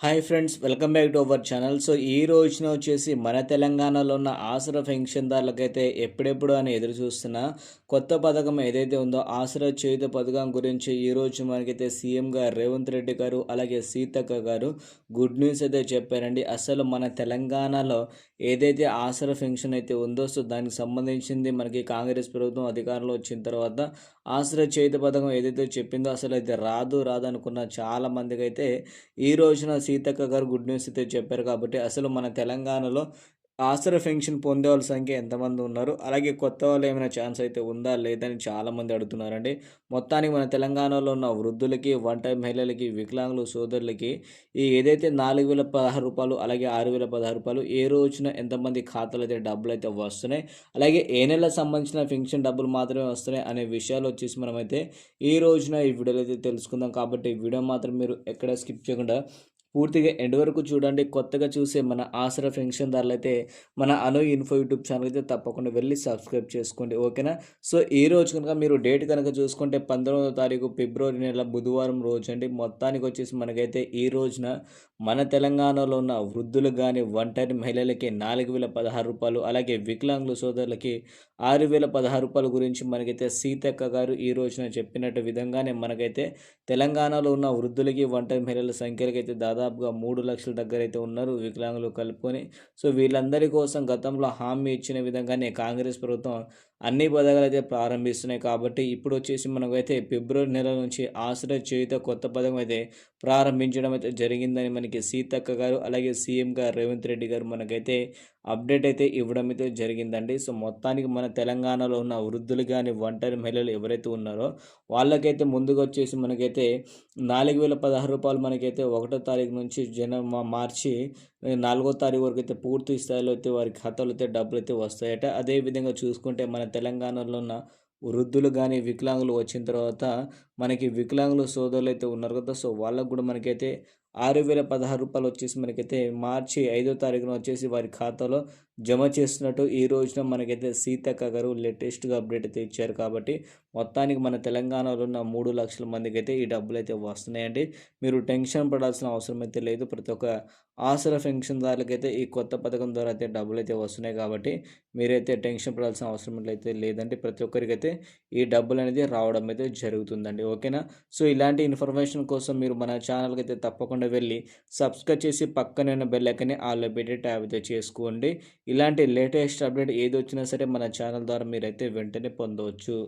Hi friends welcome back to our channel so ఈ రోజున వచ్చేసి మన తెలంగాణలో ఉన్న ఆసరా పెన్షన్దారులకైతే ఎప్పుడెప్పుడు అని ఎదురు చూస్తున్న కొత్త పథకం ఏదైతే ఉందో ఆసరా చేయుత పథకం గురించి ఈ రోజు మనకైతే సీఎం గారు రేవంత్ రెడ్డి గారు అలాగే సీతక్క గారు గుడ్ న్యూస్ అయితే చెప్పారండి. అసలు మన తెలంగాణలో ఏదైతే ఆసరా పెన్షన్ అయితే ఉందో సో దానికి సంబంధించింది మనకి కాంగ్రెస్ ప్రభుత్వం అధికారంలో వచ్చిన తర్వాత ఆసరా చేయుత పథకం ఏదైతే చెప్పిందో అసలు అయితే రాదు రాదు అనుకున్న చాలా మందికి అయితే ఈ రోజున సీతక్క గారు గుడ్ న్యూస్ అయితే చెప్పారు కాబట్టి అసలు మన తెలంగాణలో ఆసరా పెన్షన్ పొందే వాళ్ళ సంఖ్య ఎంతమంది ఉన్నారు? అలాగే కొత్త వాళ్ళు ఏమైనా ఛాన్స్ అయితే ఉందా? లేదని చాలామంది అడుగుతున్నారండి. మొత్తానికి మన తెలంగాణలో ఉన్న వృద్ధులకి వంట మహిళలకి వికలాంగులు సోదరులకి ఈ ఏదైతే నాలుగు వేల పదహారు రూపాయలు అలాగే ఆరు వేల పదహారు రూపాయలు ఏ రోజున ఎంతమంది ఖాతాలు అయితే డబ్బులు అయితే వస్తున్నాయి? అలాగే ఏ నెల సంబంధించిన పెన్షన్ డబ్బులు మాత్రమే వస్తున్నాయి అనే విషయాలు వచ్చేసి మనమైతే ఈ రోజున ఈ వీడియోలో అయితే తెలుసుకుందాం. కాబట్టి ఈ వీడియో మాత్రం మీరు ఎక్కడ స్కిప్ చేయకుండా పూర్తిగా ఎండ్ వరకు చూడండి. కొత్తగా చూసే మన ఆసరా పెన్షన్దారులు అయితే మన అను ఇన్ఫో యూట్యూబ్ ఛానల్ అయితే తప్పకుండా వెళ్ళి సబ్స్క్రైబ్ చేసుకోండి. ఓకేనా? సో ఈ రోజు కనుక మీరు డేట్ కనుక చూసుకుంటే పంతొమ్మిదో తారీఖు ఫిబ్రవరి నెల బుధవారం రోజు అండి మొత్తానికి వచ్చేసి మనకైతే ఈ రోజున మన తెలంగాణలో ఉన్న వృద్ధులు కానీ ఒంటరి మహిళలకి నాలుగు వేల పదహారు రూపాయలు అలాగే వికలాంగుల సోదరులకి ఆరు వేల పదహారు రూపాయల గురించి మనకైతే సీతక్క గారు ఈ రోజున చెప్పినట్టు విధంగానే మనకైతే తెలంగాణలో ఉన్న వృద్ధులకి ఒంటరి మహిళల సంఖ్యలకైతే దాదాపు దాదాపుగా మూడు లక్షల దగ్గర అయితే ఉన్నారు వికలాంగులు కలుపుకొని. సో వీళ్ళందరి కోసం గతంలో హామీ ఇచ్చిన విధంగానే కాంగ్రెస్ ప్రభుత్వం అన్ని పథకాలు అయితే ప్రారంభిస్తున్నాయి కాబట్టి ఇప్పుడు వచ్చేసి మనకైతే ఫిబ్రవరి నెల నుంచి ఆశ్రయ చేయుత కొత్త పథకం అయితే ప్రారంభించడం అయితే జరిగిందని మనకి సీతక్క గారు అలాగే సీఎం గారు రేవంత్ రెడ్డి గారు మనకైతే అప్డేట్ అయితే ఇవ్వడం అయితే జరిగిందండి. సో మొత్తానికి మన తెలంగాణలో ఉన్న వృద్ధులు కానీ ఒంటరి మహిళలు ఎవరైతే ఉన్నారో వాళ్ళకైతే ముందుగా వచ్చేసి మనకైతే నాలుగు వేల పదహారు రూపాయలు మనకైతే ఒకటో తారీఖు నుంచి జన మార్చి నాలుగో తారీఖు వరకు అయితే పూర్తి స్థాయిలో అయితే వారి ఖాతాలో అయితే డబ్బులు అయితే వస్తాయట. అదేవిధంగా చూసుకుంటే మన తెలంగాణలో ఉన్న వృద్ధులు కానీ వికలాంగులు వచ్చిన తర్వాత మనకి వికలాంగుల సోదరులు అయితే ఉన్నారు కదా. సో వాళ్ళకు కూడా మనకైతే ఆరు వేల పదహారు రూపాయలు వచ్చేసి మనకైతే మార్చి ఐదో తారీఖున వచ్చేసి వారి ఖాతాలో జమ చేస్తున్నట్టు ఈ రోజున మనకైతే సీతక్క గారు లేటెస్ట్గా అప్డేట్ అయితే ఇచ్చారు కాబట్టి మొత్తానికి మన తెలంగాణలో ఉన్న మూడు లక్షల మందికి అయితే ఈ డబ్బులు అయితే వస్తున్నాయండి. మీరు టెన్షన్ పడాల్సిన అవసరం అయితే లేదు. ప్రతి ఒక్క ఆసరా పెన్షన్దారులకైతే ఈ కొత్త పథకం ద్వారా అయితే డబ్బులు అయితే వస్తున్నాయి కాబట్టి మీరైతే టెన్షన్ పడాల్సిన అవసరం అయితే లేదండి. ప్రతి ఒక్కరికైతే ఈ డబ్బులు అనేది రావడం అయితే జరుగుతుందండి. ఓకేనా? సో ఇలాంటి ఇన్ఫర్మేషన్ కోసం మీరు మన ఛానల్కి అయితే తప్పకుండా వెళ్ళి సబ్స్క్రైబ్ చేసి పక్కనే ఉన్న బెల్ ఐకని ఆల్లో పెట్టి ట్యాబ్ అయితే చేసుకోండి. ఇలాంటి లేటెస్ట్ అప్డేట్ ఏది వచ్చినా సరే మన ఛానల్ ద్వారా మీరైతే వెంటనే పొందవచ్చు.